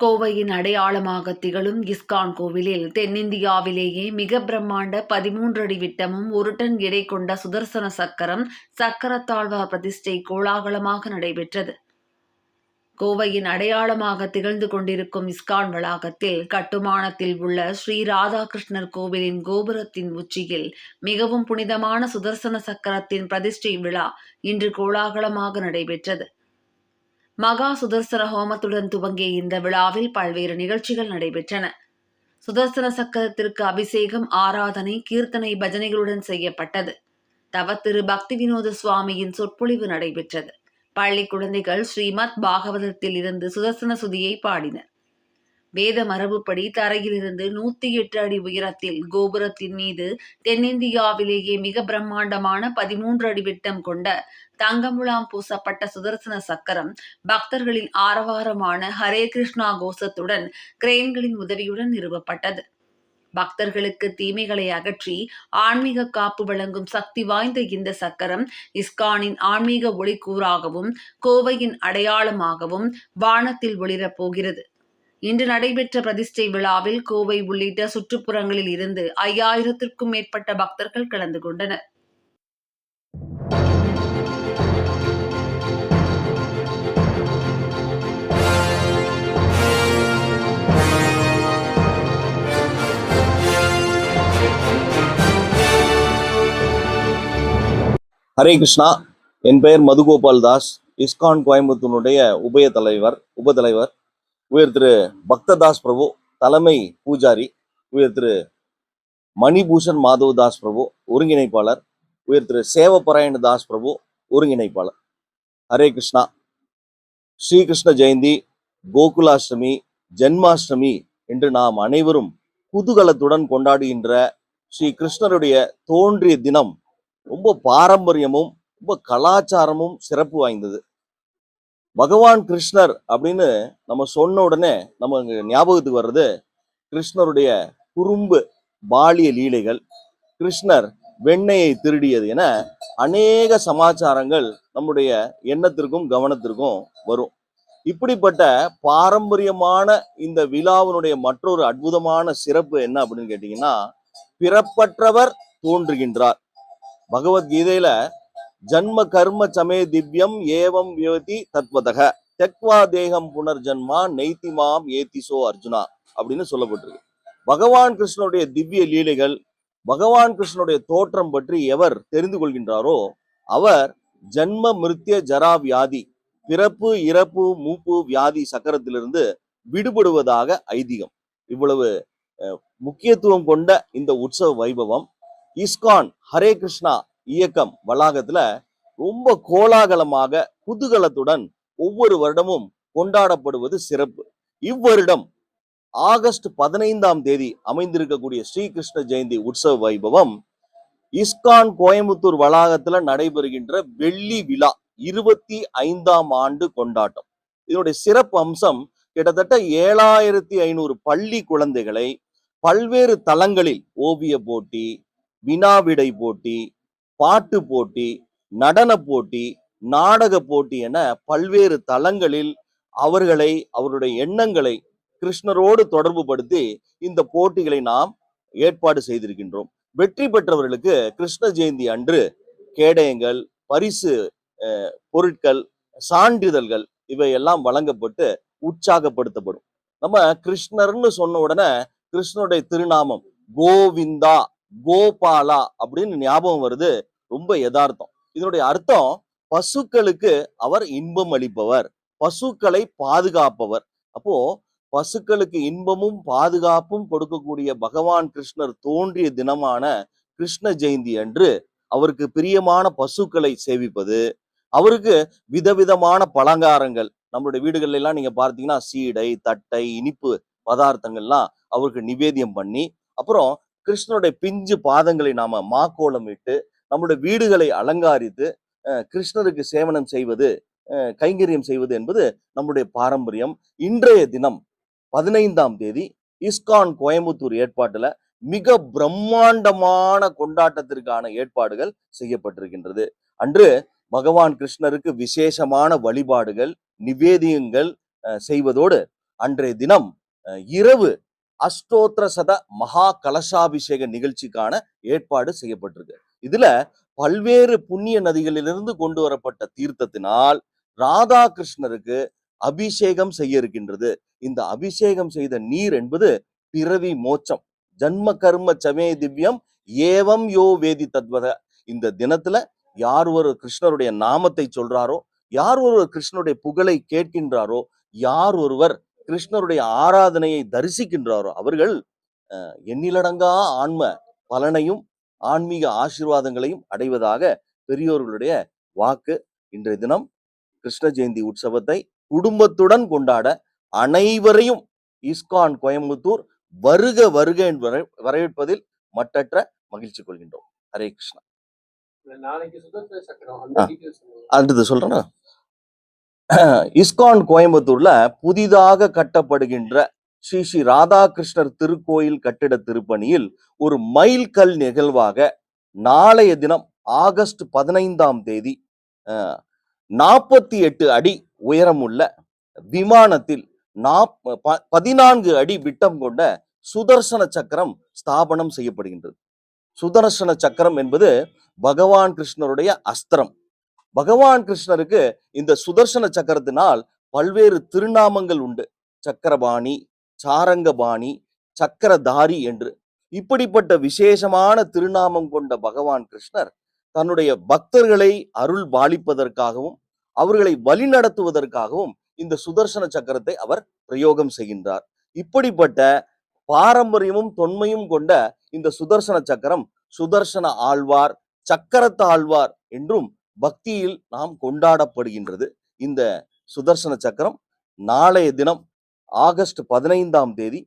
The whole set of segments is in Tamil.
கோவையின் அடையாளமாக திகழும் இஸ்கான் கோவிலில் தென்னிந்தியாவிலேயே மிக பிரம்மாண்ட பதிமூன்று அடி விட்டமும் ஒரு டன் எடை கொண்ட சுதர்சன சக்கரம் சக்கரத்தாழ்வார் பிரதிஷ்டை கோலாகலமாக நடைபெற்றது. கோவையின் அடையாளமாக திகழ்ந்து கொண்டிருக்கும் இஸ்கான் வளாகத்தில் கட்டுமானத்தில் உள்ள ஸ்ரீ ராதாகிருஷ்ணர் கோவிலின் கோபுரத்தின் உச்சியில் மிகவும் புனிதமான சுதர்சன சக்கரத்தின் பிரதிஷ்டை விழா இன்று கோலாகலமாக நடைபெற்றது. மகா சுதர்சன ஹோமத்துடன் துவங்கிய இந்த விழாவில் பல்வேறு நிகழ்ச்சிகள் நடைபெற்றன. சுதர்சன சக்கரத்திற்கு அபிஷேகம் ஆராதனை கீர்த்தனை பஜனைகளுடன் செய்யப்பட்டது. தவத்திரு பக்தி வினோத சுவாமியின் சொற்பொழிவு நடைபெற்றது. பள்ளி குழந்தைகள் ஸ்ரீமத் பாகவதத்தில் இருந்து சுதர்சன சுதியை பாடினர். வேத மரபுப்படி தரையிலிருந்து நூத்தி எட்டு அடி உயரத்தில் கோபுரத்தின் மீது தென்னிந்தியாவிலேயே மிக பிரம்மாண்டமான பதிமூன்று அடி விட்டம் கொண்ட தங்கமுலாம் பூசப்பட்ட சுதர்சன சக்கரம் பக்தர்களின் ஆரவாரமான ஹரே கிருஷ்ணா கோஷத்துடன் கிரேன்களின் உதவியுடன் நிறுவப்பட்டது. பக்தர்களுக்கு தீமைகளை அகற்றி ஆன்மீக காப்பு வழங்கும் சக்தி வாய்ந்த இந்த சக்கரம் இஸ்கானின் ஆன்மீக ஒளிக்கூறாகவும் கோவையின் அடையாளமாகவும் வானத்தில் ஒளிரப் போகிறது. இன்று நடைபெற்ற பிரதிஷ்டை விழாவில் கோவை உள்ளிட்ட சுற்றுப்புறங்களில் இருந்து ஐயாயிரத்திற்கும் மேற்பட்ட பக்தர்கள் கலந்து கொண்டனர். ஹரே கிருஷ்ணா. என் பெயர் மதுகோபால் தாஸ். இஸ்கான் கோயம்புத்தூருடைய உபய தலைவர் உபதலைவர் உயர் திரு பக்ததாஸ் பிரபு தலைமை பூஜாரி உயர் திரு மணிபூஷன் மாதவ் தாஸ் பிரபு ஒருங்கிணைப்பாளர் உயர் திரு சேவபராயண தாஸ் பிரபு ஒருங்கிணைப்பாளர். ஹரே கிருஷ்ணா. ஸ்ரீகிருஷ்ண ஜெயந்தி கோகுலாஷ்டமி ஜென்மாஷ்டமி என்று நாம் அனைவரும் குதூகலத்துடன் கொண்டாடுகின்ற ஸ்ரீ கிருஷ்ணருடைய தோன்றிய தினம் ரொம்ப பாரம்பரியமும் ரொம்ப கலாச்சாரமும் சிறப்பு வாய்ந்தது. பகவான் கிருஷ்ணர் அப்படின்னு நம்ம சொன்ன உடனே நம்ம ஞாபகத்துக்கு வர்றது கிருஷ்ணருடைய குறும்பு பாலிய லீலைகள் கிருஷ்ணர் வெண்ணையை திருடியது என அநேக சமாச்சாரங்கள் நம்முடைய எண்ணத்திற்கும் கவனத்திற்கும் வரும். இப்படிப்பட்ட பாரம்பரியமான இந்த விழாவினுடைய மற்றொரு அற்புதமான சிறப்பு என்ன அப்படின்னு கேட்டீங்கன்னா பிறப்பற்றவர் தோன்றுகின்றார். பகவத்கீதையில ஜன்ம கர்ம சமே திவ்யம் ஏவம் வியவதி தத்வதக. தெக்வா தேகம் புனர்ஜன்மா நெய்திமாம் ஏத்திசோ அர்ஜுனா அப்படின்னு சொல்லப்பட்டிருக்கு. பகவான் கிருஷ்ணனுடைய திவ்ய லீலைகள் பகவான் கிருஷ்ணனுடைய தோற்றம் பற்றி எவர் தெரிந்து கொள்கின்றாரோ அவர் ஜன்ம மிருத்திய ஜரா வியாதி பிறப்பு இறப்பு மூப்பு வியாதி சக்கரத்திலிருந்து விடுபடுவதாக ஐதீகம். இவ்வளவு அஹ், முக்கியத்துவம் கொண்ட இந்த உற்சவ வைபவம் இஸ்கான் ஹரே கிருஷ்ணா இயக்கம் வளாகத்துல ரொம்ப கோலாகலமாக குதூகலத்துடன் ஒவ்வொரு வருடமும் கொண்டாடப்படுவது சிறப்பு. இவ்வருடம் ஆகஸ்ட் பதினைந்தாம் தேதி அமைந்திருக்கக்கூடிய ஸ்ரீகிருஷ்ண ஜெயந்தி உற்சவ வைபவம் இஸ்கான் கோயம்புத்தூர் வளாகத்துல நடைபெறுகின்ற வெள்ளி விழா இருபத்தி ஐந்தாம் ஆண்டு கொண்டாட்டம். இதனுடைய சிறப்பு அம்சம் கிட்டத்தட்ட ஏழாயிரத்தி ஐநூறு பள்ளி குழந்தைகளை பல்வேறு தளங்களில் ஓவிய போட்டி வினாவிடை போட்டி பாட்டு போட்டி நடன போட்டி நாடக போட்டி என பல்வேறு தளங்களில் அவர்களை அவருடைய எண்ணங்களை கிருஷ்ணரோடு தொடர்பு படுத்தி இந்த போட்டிகளை நாம் ஏற்பாடு செய்திருக்கின்றோம். வெற்றி பெற்றவர்களுக்கு கிருஷ்ண ஜெயந்தி அன்று கேடயங்கள் பரிசு பொருட்கள் சான்றிதழ்கள் இவையெல்லாம் வழங்கப்பட்டு உற்சாகப்படுத்தப்படும். நம்ம கிருஷ்ணர்னு சொன்ன உடனே கிருஷ்ணருடைய திருநாமம் கோவிந்தா கோபாலா அப்படின்னு ஞாபகம் வருது. ரொம்ப யதார்த்தம். இதனுடைய அர்த்தம் பசுக்களுக்கு அவர் இன்பம் அளிப்பவர். பசுக்களை பாதுகாப்பவர். அப்போ பசுக்களுக்கு இன்பமும் பாதுகாப்பும் கொடுக்கக்கூடிய பகவான் கிருஷ்ணர் தோன்றிய தினமான கிருஷ்ண ஜெயந்தி அன்று அவருக்கு பிரியமான பசுக்களை சேவிப்பது அவருக்கு விதவிதமான பலங்காரங்கள் நம்மளுடைய வீடுகள்ல எல்லாம் நீங்க பார்த்தீங்கன்னா சீடை தட்டை இனிப்பு பதார்த்தங்கள்லாம் அவருக்கு நிவேதியம் பண்ணி அப்புறம் கிருஷ்ணனுடைய பிஞ்சு பாதங்களை நாம மாக்கோலம் இட்டு நம்முடைய வீடுகளை அலங்காரித்து அஹ், கிருஷ்ணருக்கு சேவனம் செய்வது அஹ், கைங்கரியம் செய்வது என்பது நம்முடைய பாரம்பரியம். இன்றைய தினம் பதினைந்தாம் தேதி இஸ்கான் கோயம்புத்தூர் ஏற்பாட்டுல மிக பிரம்மாண்டமான கொண்டாட்டத்திற்கான ஏற்பாடுகள் செய்யப்பட்டிருக்கின்றது. அன்று பகவான் கிருஷ்ணருக்கு விசேஷமான வழிபாடுகள் நிவேதியங்கள் அஹ், செய்வதோடு அன்றைய தினம் அஹ், இரவு அஷ்டோத்திர சத மகா கலசாபிஷேக நிகழ்ச்சிக்கான ஏற்பாடு செய்யப்பட்டிருக்கு. இதுல பல்வேறு புண்ணிய நதிகளிலிருந்து கொண்டு வரப்பட்ட தீர்த்தத்தினால் ராதாகிருஷ்ணருக்கு அபிஷேகம் செய்ய இருக்கின்றது. இந்த அபிஷேகம் செய்த நீர் என்பது பிறவி மோட்சம். ஜன்ம கர்ம சமே திவ்யம் ஏவம் யோ வேதி தத்வத. இந்த தினத்துல யார் ஒரு கிருஷ்ணருடைய நாமத்தை சொல்றாரோ யார் ஒருவர் கிருஷ்ணருடைய புகழை கேட்கின்றாரோ யார் ஒருவர் கிருஷ்ணருடைய ஆராதனையை தரிசிக்கின்றாரோ அவர்கள் அஹ், எண்ணிலடங்கா ஆன்ம பலனையும் ஆன்மீக ஆசீர்வாதங்களையும் அடைவதாக பெரியோர்களுடைய வாக்கு. இன்றைய தினம் கிருஷ்ண ஜெயந்தி உற்சவத்தை குடும்பத்துடன் கொண்டாட அனைவரையும் இஸ்கான் கோயம்புத்தூர் வருக வருக என்று வர- வரவேற்பதில் மட்டற்ற மகிழ்ச்சி கொள்கின்றோம். ஹரே கிருஷ்ணா. நாளைக்கு சுதந்திர சக்கரம். அந்த ஆ. டீட்டெயில்ஸ் சொல்லுங்க. அடுத்து சொல்றேன்னா இஸ்கான் கோயம்புத்தூர்ல புதிதாக கட்டப்படுகின்ற ஸ்ரீ ஸ்ரீ ராதாகிருஷ்ணர் திருக்கோயில் கட்டிட திருப்பணியில் ஒரு மைல்கல் நிகழ்வாக நாளைய தினம் ஆகஸ்ட் பதினைந்தாம் தேதி நாற்பத்தி எட்டு அடி உயரமுள்ள விமானத்தில் நாப் ப- பதினான்கு அடி விட்டம் கொண்ட சுதர்சன சக்கரம் ஸ்தாபனம் செய்யப்படுகின்றது. சுதர்சன சக்கரம் என்பது பகவான் கிருஷ்ணருடைய அஸ்திரம். பகவான் கிருஷ்ணருக்கு இந்த சுதர்சன சக்கரத்தினால் பல்வேறு திருநாமங்கள் உண்டு. சக்கரபாணி சாரங்கபாணி சக்கரதாரி என்று இப்படிப்பட்ட விசேஷமான திருநாமம் கொண்ட பகவான் கிருஷ்ணர் தன்னுடைய பக்தர்களை அருள் பாலிப்பதற்காகவும் அவர்களை வழிநடத்துவதற்காகவும் இந்த சுதர்சன சக்கரத்தை அவர் பிரயோகம் செய்கின்றார். இப்படிப்பட்ட பாரம்பரியமும் தொன்மையும் கொண்ட இந்த சுதர்சன சக்கரம் சுதர்சன ஆழ்வார் சக்கரத்த ஆழ்வார் என்றும் பக்தியில் நாம் கொண்டாடப்படுகின்றது. இந்த சுதர்சன சக்கரம் நாளைய தினம் ஆகஸ்ட் பதினைந்தாம் தேதி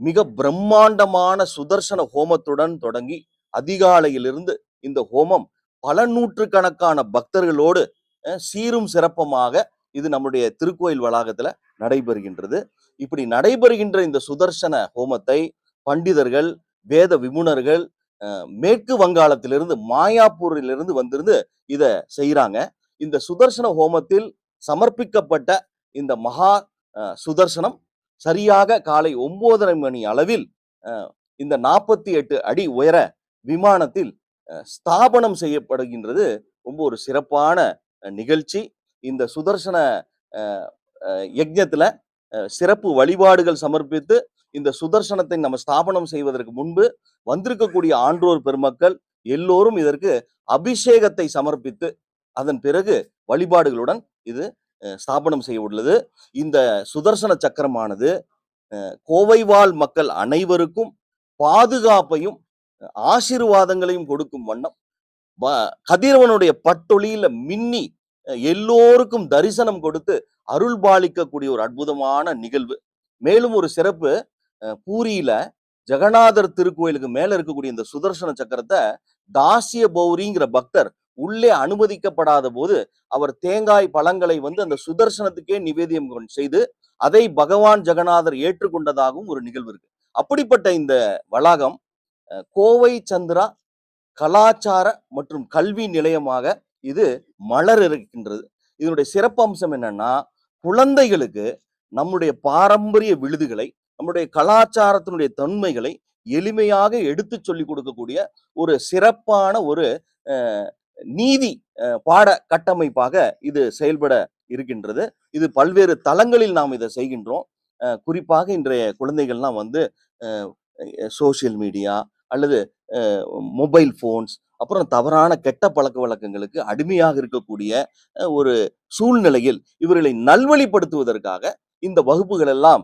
மிக பிரம்மாண்டமான சுதர்சன ஹோமத்துடன் தொடங்கி அதிகாலையிலிருந்து இந்த ஹோமம் பல நூற்றுக்கணக்கான பக்தர்களோடு சீரும் சிறப்பமாக இது நம்முடைய திருக்கோயில் வளாகத்துல நடைபெறுகின்றது. இப்படி நடைபெறுகின்ற இந்த சுதர்சன ஹோமத்தை பண்டிதர்கள் வேத விமுனர்கள் மேற்கு வங்காளத்திலிருந்து மாயாப்பூரிலிருந்து வந்திருந்து இதை செய்யறாங்க இந்த சுதர்சன ஹோமத்தில் சமர்ப்பிக்கப்பட்ட இந்த மகா சுதர்சனம் சரியாக காலை ஒன்பதரை மணி அளவில் இந்த நாற்பத்தி எட்டு அடி உயர விமானத்தில் ஸ்தாபனம் செய்யப்படுகின்றது. ரொம்ப ஒரு சிறப்பான நிகழ்ச்சி. இந்த சுதர்சன அஹ், சிறப்பு வழிபாடுகள் சமர்ப்பித்து இந்த சுதர்சனத்தை நம்ம ஸ்தாபனம் செய்வதற்கு முன்பு வந்திருக்கக்கூடிய ஆன்றோர் பெருமக்கள் எல்லோரும் இதற்கு அபிஷேகத்தை சமர்ப்பித்து அதன் பிறகு வழிபாடுகளுடன் இது ஸ்தாபனம் செய்ய உள்ளது. இந்த சுதர்சன சக்கரமானது கோவைவாழ் மக்கள் அனைவருக்கும் பாதுகாப்பையும் ஆசீர்வாதங்களையும் கொடுக்கும் வண்ணம். வ- கதிரவனுடைய பட்டொளியில மின்னி எல்லோருக்கும் தரிசனம் கொடுத்து அருள் பாலிக்கக்கூடிய ஒரு அற்புதமான நிகழ்வு. மேலும் ஒரு சிறப்பு அஹ், பூரியில ஜெகநாதர் திருக்கோயிலுக்கு மேல இருக்கக்கூடிய இந்த சுதர்சன சக்கரத்தை தாசிய பௌரிங்கிற பக்தர் உள்ளே அனுமதிக்கப்படாத போது அவர் தேங்காய் பழங்களை வந்து அந்த சுதர்சனத்துக்கே நிவேதியம் செய்து அதை பகவான் ஜெகநாதர் ஏற்றுக்கொண்டதாகவும் ஒரு நிகழ்வு இருக்கு. அப்படிப்பட்ட இந்த வளாகம் அஹ், கோவை சந்திரா கலாச்சார மற்றும் கல்வி நிலையமாக இது மலர் இருக்கின்றது இதனுடைய சிறப்பம்சம் என்னன்னா குழந்தைகளுக்கு நம்முடைய பாரம்பரிய விழுதுகளை நம்முடைய கலாச்சாரத்தினுடைய தன்மைகளை எளிமையாக எடுத்து சொல்லிக் கொடுக்கக்கூடிய ஒரு சிறப்பான ஒரு அஹ், நீதி பாட கட்டமைப்பாக இது செயல்பட இருக்கின்றது. இது பல்வேறு தளங்களில் நாம் இதை செய்கின்றோம். குறிப்பாக இன்றைய குழந்தைகள்லாம் வந்து சோஷியல் மீடியா அல்லது மொபைல் ஃபோன்ஸ் அப்புறம் தவறான கெட்ட பழக்க வழக்கங்களுக்கு அடிமையாக இருக்கக்கூடிய ஒரு சூழ்நிலையில் இவர்களை நல்வழிப்படுத்துவதற்காக இந்த வகுப்புகள் எல்லாம்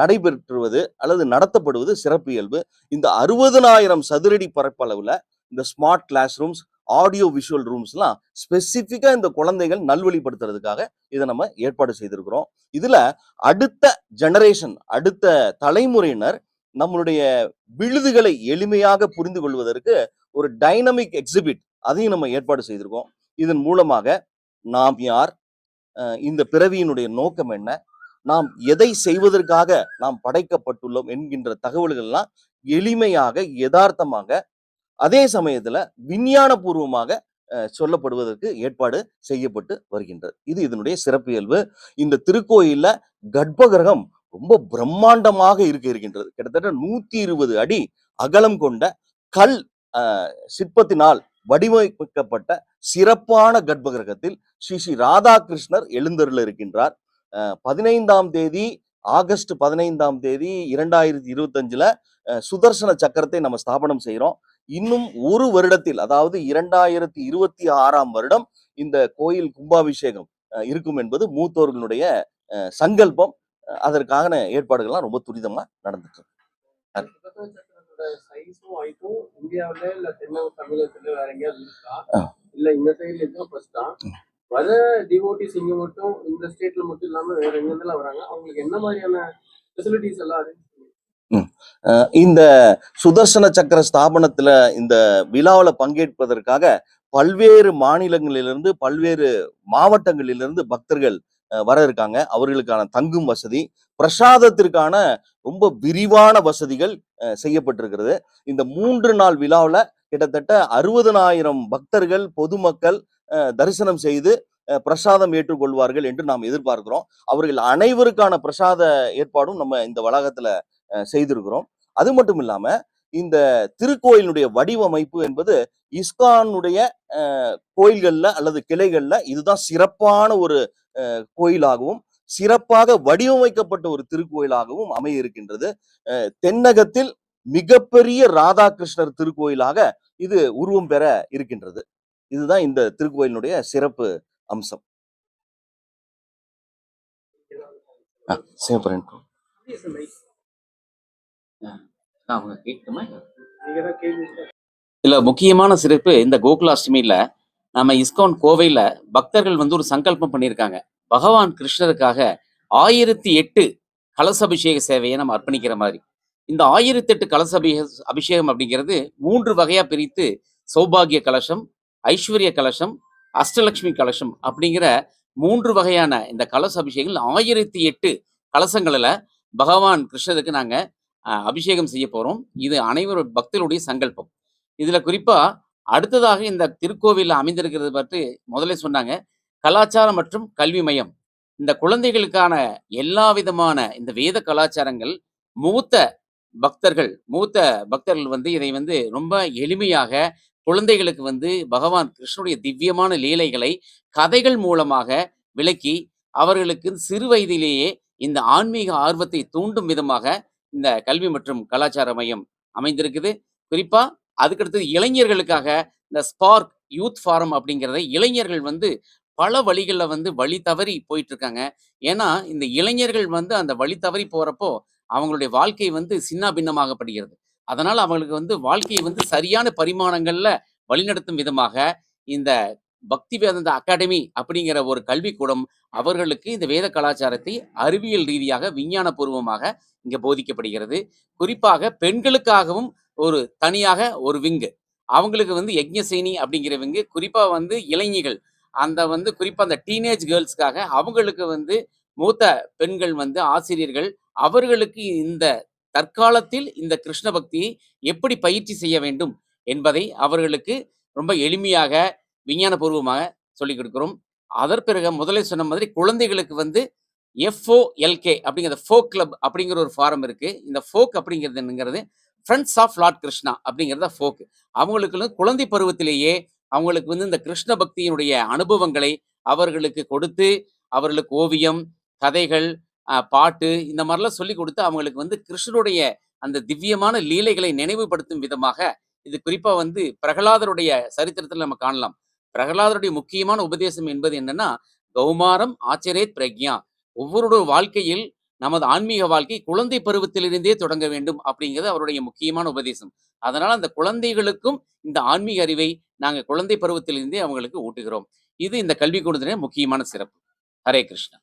நடைபெற்றுவது அல்லது நடத்தப்படுவது சிறப்பியல்பு இந்த அறுபதனாயிரம் சதுரடி பரப்பளவில் இந்த smart class rooms audio visual ரூம்ஸ்லாம் ஸ்பெசிஃபிக்காக இந்த குழந்தைகள் நல்வழிப்படுத்துறதுக்காக இதை நம்ம ஏற்பாடு செய்திருக்கிறோம். இதில் அடுத்த ஜெனரேஷன் அடுத்த தலைமுறையினர் நம்மளுடைய விழுதுகளை எளிமையாக புரிந்து கொள்வதற்கு ஒரு டைனமிக் எக்ஸிபிட் அதையும் நம்ம ஏற்பாடு செய்திருக்கோம். இதன் மூலமாக நாம் யார்? இந்த பிறவியினுடைய நோக்கம் என்ன? நாம் எதை செய்வதற்காக நாம் படைக்கப்பட்டுள்ளோம் என்கின்ற தகவல்கள்லாம் எளிமையாக யதார்த்தமாக அதே சமயத்தில் விஞ்ஞானபூர்வமாக சொல்லப்படுவதற்கு ஏற்பாடு செய்யப்பட்டு வருகின்றது. இது இதனுடைய சிறப்பியல்பு. இந்த திருக்கோயிலில் கர்ப்பகிரகம் ரொம்ப பிரம்மாண்டமாக இருக்க இருக்கின்றது. கிட்டத்தட்ட நூத்தி இருபது அடி அகலம் கொண்ட கல் சிற்பத்தினால் வடிவமைக்கப்பட்ட சிறப்பான கர்ப்பகிரகத்தில் ஸ்ரீ ஸ்ரீ ராதாகிருஷ்ணர் எழுந்தருள இருக்கின்றார். பதினைந்தாம் தேதி ஆகஸ்ட் பதினைந்தாம் தேதி இரண்டாயிரத்தி இருபத்தஞ்சுல சுதர்சன சக்கரத்தை நம்ம ஸ்தாபனம் செய்கிறோம் இன்னும் ஒரு வருடத்தில் அதாவது இரண்டாயிரத்தி இருபத்தி ஆறாம் வருடம் இந்த கோயில் கும்பாபிஷேகம் இருக்கும் என்பது மூத்தோர்களுடைய சங்கல்பம். அதற்கான ஏற்பாடுகள்லாம் ரொம்ப துரிதமா நடந்துட்டு வர டிவோட்டிஸ் இங்க மட்டும் இந்த ஸ்டேட்ல மட்டும் இல்லாம வேற எங்க வராங்க? அவங்களுக்கு என்ன மாதிரியான ஃபெசிலிட்டிஸ் எல்லாம் இந்த சுதர்சன சக்கர ஸ்தாபனத்துல இந்த விழாவில் பங்கேற்பதற்காக பல்வேறு மாநிலங்களிலிருந்து பல்வேறு மாவட்டங்களிலிருந்து பக்தர்கள் அஹ், வர இருக்காங்க. அவர்களுக்கான தங்கும் வசதி பிரசாதத்திற்கான ரொம்ப விரிவான வசதிகள் அஹ், செய்யப்பட்டிருக்கிறது. இந்த மூன்று நாள் விழாவில் கிட்டத்தட்ட அறுபதனாயிரம் பக்தர்கள் பொதுமக்கள் தரிசனம் செய்து அஹ், பிரசாதம் ஏற்றுக்கொள்வார்கள் என்று நாம் எதிர்பார்க்கிறோம். அவர்கள் அனைவருக்கான பிரசாத ஏற்பாடும் நம்ம இந்த வளாகத்துல செய்திருக்கிறோம். அது மட்டும் இல்லாம இந்த திருக்கோயிலுடைய வடிவமைப்பு என்பது இஸ்கானுடைய அஹ், கோயில்கள்ல அல்லது கிளைகள்ல இதுதான் சிறப்பான ஒரு கோயிலாகவும் சிறப்பாக வடிவமைக்கப்பட்ட ஒரு திருக்கோயிலாகவும் அமைய இருக்கின்றது அஹ், தென்னகத்தில் மிகப்பெரிய ராதாகிருஷ்ணர் திருக்கோயிலாக இது உருவம் பெற இருக்கின்றது. இதுதான் இந்த திருக்கோயிலினுடைய சிறப்பு அம்சம். சிவபுரன் அவங்க கேட்கணுமா இதுல முக்கியமான சிறப்பு இந்த கோகுலாஷ்டமியில நம்ம இஸ்கான் கோவையில பக்தர்கள் வந்து ஒரு சங்கல்பம் பண்ணியிருக்காங்க. பகவான் கிருஷ்ணருக்காக ஆயிரத்தி எட்டு கலசபிஷேக சேவையை நம்ம அர்ப்பணிக்கிற மாதிரி. இந்த ஆயிரத்தி எட்டு கலச அபிஷே- அபிஷேகம் அப்படிங்கிறது மூன்று வகையா பிரித்து சௌபாகிய கலசம் ஐஸ்வர்ய கலசம் அஷ்டலட்சுமி கலசம் அப்படிங்கிற மூன்று வகையான இந்த கலச அபிஷேகங்கள் ஆயிரத்தி எட்டு கலசங்களில் பகவான் கிருஷ்ணருக்கு நாங்கள் அபிஷேகம் செய்ய போகிறோம் இது அனைவரும் பக்தர்களுடைய சங்கல்பம். இதுல குறிப்பா அடுத்ததாக இந்த திருக்கோவிலில் அமைந்திருக்கிறது பற்றி முதல்ல சொன்னாங்க. கலாச்சாரம் மற்றும் கல்வி மையம். இந்த குழந்தைகளுக்கான எல்லா விதமான இந்த வேத கலாச்சாரங்கள் மூத்த பக்தர்கள் மூத்த பக்தர்கள் வந்து இதை வந்து ரொம்ப எளிமையாக குழந்தைகளுக்கு வந்து பகவான் கிருஷ்ணனுடைய திவ்யமான லீலைகளை கதைகள் மூலமாக விளக்கி அவர்களுக்கு சிறு வயதிலேயே இந்த ஆன்மீக ஆர்வத்தை தூண்டும் விதமாக இந்த கல்வி மற்றும் கலாச்சார மையம் அமைந்திருக்குது. குறிப்பா அதுக்கடுத்து இளைஞர்களுக்காக இந்த ஸ்பார்க் யூத் ஃபாரம் அப்படிங்கிறத இளைஞர்கள் வந்து பல வழிகளில் வந்து வழி தவறி போயிட்டு இருக்காங்க ஏன்னா இந்த இளைஞர்கள் வந்து அந்த வழி தவறி போறப்போ அவங்களுடைய வாழ்க்கை வந்து சின்ன பின்னமாகப்படுகிறது அதனால் அவங்களுக்கு வந்து வாழ்க்கையை வந்து சரியான பரிமாணங்களில் வழிநடத்தும் விதமாக இந்த பக்தி வேதாந்த அகாடமி அப்படிங்கிற ஒரு கல்விக்கூடம் அவர்களுக்கு இந்த வேத கலாச்சாரத்தை அறிவியல் ரீதியாக விஞ்ஞான பூர்வமாக இங்க போதிக்கப்படுகிறது. குறிப்பாக பெண்களுக்காகவும் ஒரு தனியாக ஒரு விங்கு. அவங்களுக்கு வந்து யக்ஞசேனி அப்படிங்கிற விங்கு குறிப்பாக வந்து இளைஞர்கள் அந்த வந்து குறிப்பாக அந்த டீனேஜ் கேர்ள்ஸ்க்காக அவங்களுக்கு வந்து மூத்த பெண்கள் வந்து ஆசிரியர்கள். அவர்களுக்கு இந்த தற்காலத்தில் இந்த கிருஷ்ண பக்தியை எப்படி பயிற்சி செய்ய வேண்டும் என்பதை அவர்களுக்கு ரொம்ப எளிமையாக விஞ்ஞானபூர்வமாக சொல்லிக் கொடுக்குறோம். அதற்கு பிறகு சொன்ன மாதிரி குழந்தைகளுக்கு வந்து எஃப்ஓ எல்கே அப்படிங்கிற ஃபோக் கிளப் அப்படிங்கிற ஒரு ஃபாரம் இருக்கு. இந்த ஃபோக் அப்படிங்கிறதுங்கிறது ஃப்ரெண்ட்ஸ் ஆஃப் லார்ட் கிருஷ்ணா அப்படிங்கிறத ஃபோக் அவங்களுக்கு வந்து குழந்தை பருவத்திலேயே அவங்களுக்கு வந்து இந்த கிருஷ்ண பக்தியினுடைய அனுபவங்களை அவர்களுக்கு கொடுத்து அவர்களுக்கு ஓவியம் கதைகள் பாட்டு இந்த மாதிரிலாம் சொல்லி கொடுத்து அவங்களுக்கு வந்து கிருஷ்ணனுடைய அந்த திவ்யமான லீலைகளை நினைவுபடுத்தும் விதமாக இது குறிப்பாக வந்து பிரகலாதருடைய சரித்திரத்தில் நம்ம காணலாம். பிரகலாதருடைய முக்கியமான உபதேசம் என்பது என்னன்னா கௌமாரம் ஆச்சரேத் பிரக்ஞா ஒவ்வொருடைய வாழ்க்கையில் நமது ஆன்மீக வாழ்க்கை குழந்தை பருவத்திலிருந்தே தொடங்க வேண்டும் அப்படிங்கிறது அவருடைய முக்கியமான உபதேசம். அதனால அந்த குழந்தைகளுக்கும் இந்த ஆன்மீக அறிவை நாங்க குழந்தை பருவத்திலிருந்தே அவங்களுக்கு ஊட்டுகிறோம். இது இந்த கல்வி கொடுத்த முக்கியமான சிறப்பு. ஹரே கிருஷ்ணா.